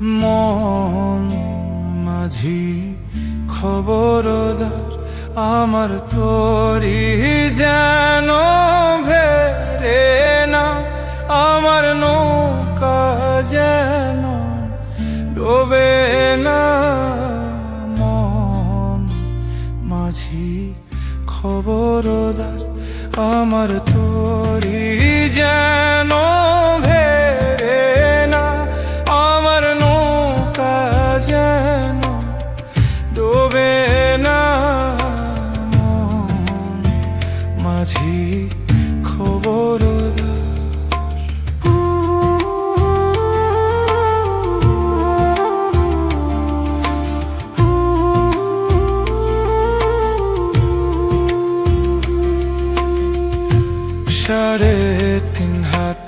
মন মাঝি খবর আমার তোরি যেন ভেরে না, আমার নৌকা যেন ডোবে না। মন মাঝি খবর আমার তোরি যেন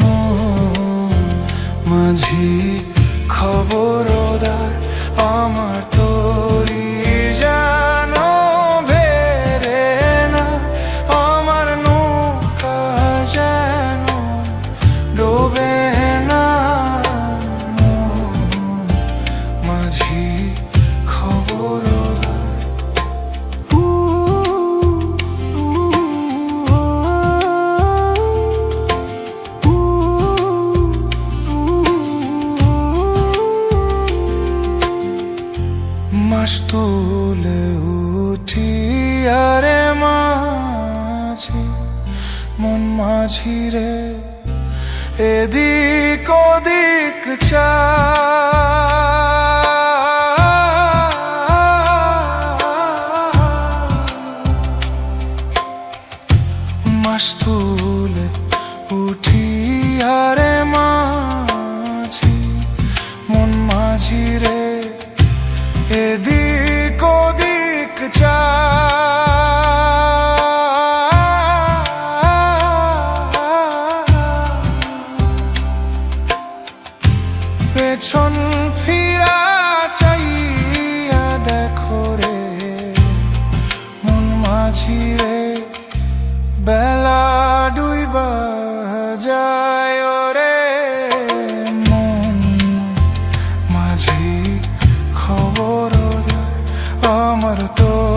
মন মাঝি তুলে উঠি আরে মাঝি, মন মাঝি রে এদিক ওদিক চা মাস তুলে উঠি আরে মাঝি